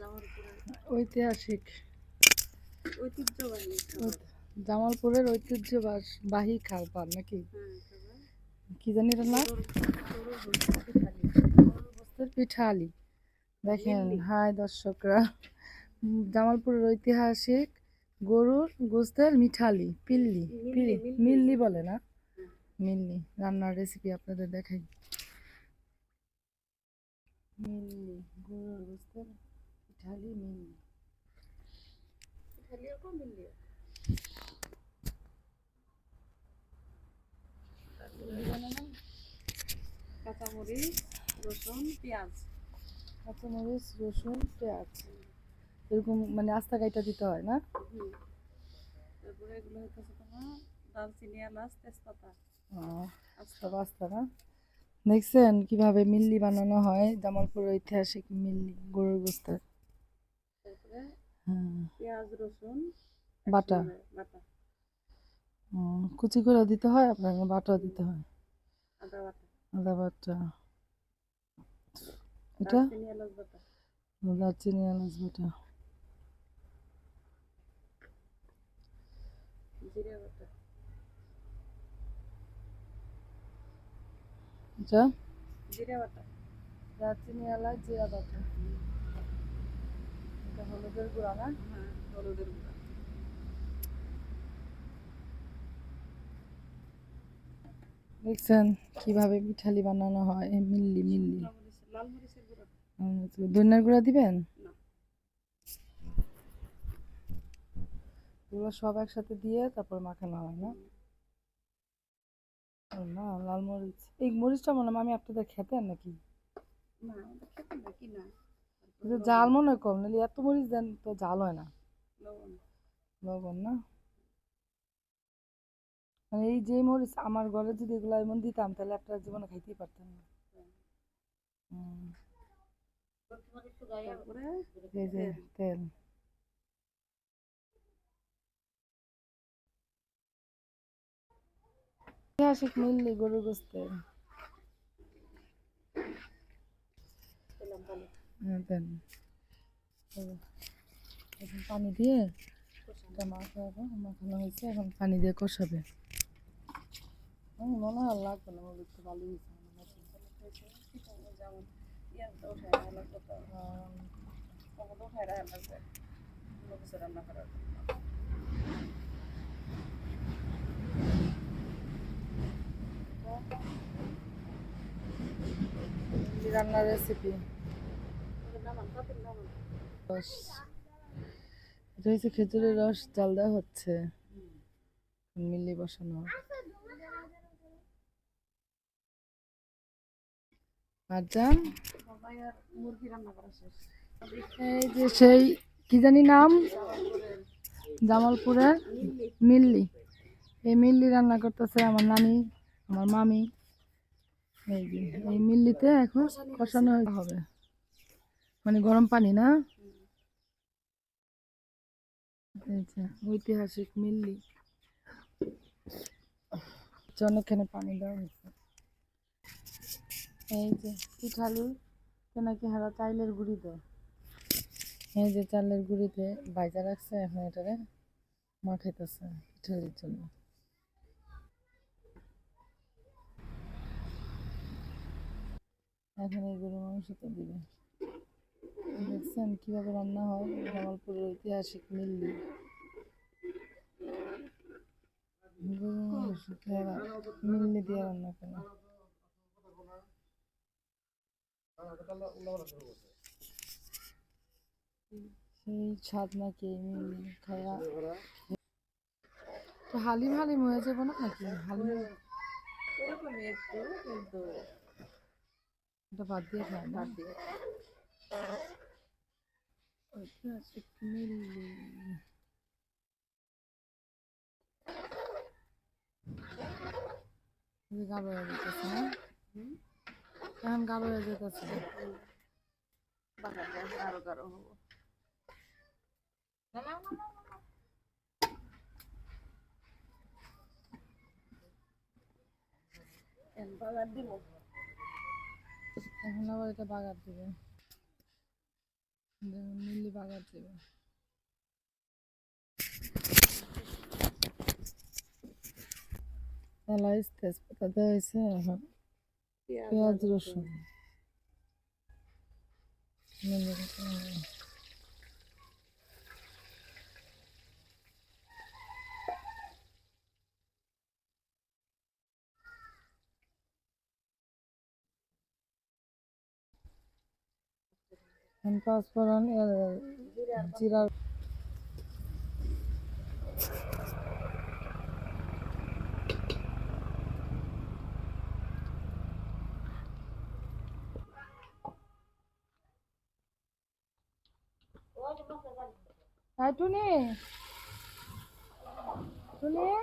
জামালপুরের ঐতিহাসিক। ঐতিহ্যবাহী জামালপুরের ঐতিহ্যবাহী খাবার নাকি? হ্যাঁ কি জানি এটার নাম? পিঠালি দেখেন হাই দর্শকরা। জামালপুরের ঐতিহাসিক গরুর গোস্তের মিঠালি পিল্লি। পিল্লি মিল্লি। মিল্লি বলে না? মিল্লি। রান্নার রেসিপি আপনাদের দেখাই। মিল্লি গরুর গোস্তের পিঠালি মিল্লি পিঠালিও কম মিললি কাঁচামরিচ রসুন পেঁয়াজ কাঁচামরিচ রসুন পেঁয়াজ এরকম মানে আস্তা কাইটা দিতে হয় না? তারপরে এগুলো হইতেছে তোমার দারচিনি এলাচ তেজপাতা। আস্তা সব আস্তা না? দেখছেন কীভাবে মিল্লি বানানো হয়? জামালপুর ঐতিহাসিক মিল্লি গরুর হ্যাঁ পেঁয়াজ রসুন বাটা। বাটা। কুচি করে দিতে হয় আপনার বাটাও দিতে হয়। আদা বাটা। আদা বাটা। এটা? বাটা। দারচিনি এলাচ বাটা। জিরে বাটা। এটা? জিরে বাটা। দারচিনি এলাচ জিরা বাটা। এটা হলুদের গুঁড়া না? হ্যাঁ। হলুদের গুঁড়া। দেখছেন কীভাবে পিঠালি বানানো হয়? মিল্লি মিল্লি। লাল মরিচ গুঁড়া। ধনিয়ার গুঁড়া দিবেন? এগুলো সব একসাথে দিয়ে তারপর মাখানো হয় না? ও না লাল মরিচ। এই মরিচটা মনে হয় আমি আপনাদের খেতেন নাকি? না ওটা খেতে না কি না। কিন্তু জাল মনে হয় কম নাহলে এত মরিচ দেন তো জাল হয় না। লবণ। না? মানে এই যে মরিচ আমার ঘরে যদি এগুলো এমন দিতাম তাহলে আপনারা জীবনে খাইতেই পারতেন না। তেল। ঐতিহাসিক মিললি গরু গোস্তের। হ্যাঁ, দেন। এখন পানি দিয়ে এটা মাখাবো। মাখানো হয়েছে এখন পানি দিয়ে কষাবে। মনে হয় আর লাগবে না মনে একটু ভালো হয়েছে রান্না করার রান্নার রেসিপি ওদের নামান পাতিল নামান রস। এটা হচ্ছে খেজুরের রস, জাল দেওয়া হচ্ছে। মিল্লি বসানো। আর শেষ এই যে সেই, কি জানি নাম? জামালপুরের মিল্লি। এই মিল্লি রান্না করতেছে আমার নানি, আমার মামি। এই মিল্লিতে এখন কষানো হবে। মানে গরম পানি না? যে ঐতিহাসিক মিল্লি। আচ্ছা, অনেকখানি পানি দেওয়া হয়েছে। এই যে পিঠালি নাকি হারা চাইলের গুঁড়ি দেয়। এই যে চালের গুঁড়িতে বাইজা রাখছে এখন এটারে মাখাইতেছে পিঠালির জন্য। এখন এই গরু মাংসটা দিবে। দেখছেন কীভাবে রান্না হয়? জামালপুরের ঐতিহাসিক মিল্লি মিল্লি দিয়ে রান্না করে। সেই স্বাদ নাকি মিল্লি খায়া। তো হালিম হালিম হয়ে যাব না নাকি? হালিম একটু কিন্তু এটা বাদ দিয়ে খায় না? বাদ দিয়ে। না হুম, এখন গাঢ় হয়ে যেতেছে বাগানটা আরও গাঢ় হব না, না, না, না, না, না। এখন আবার এটা বাগার দিবে যেমন মিল্লি বাগার দেবে। এলাইচ তেজপাতা দেওয়া হয়েছে এখন পেঁয়াজ রসুন। মিলে পাঁচফোড়ন জিরা হাই টুনি টুনি হয়ে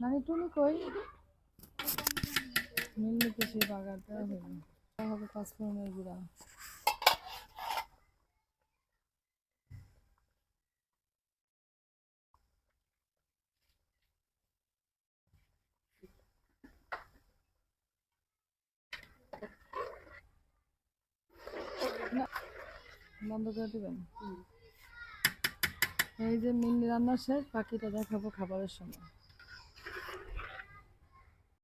নানি টুনি কই? বাগারটা হবে। হবে পাঁচফোড়নের গুঁড়া। বন্ধ করে দেবেন? এই যে মিল রান্না শেষ বাকিটা দেখাবো খাবারের সময়।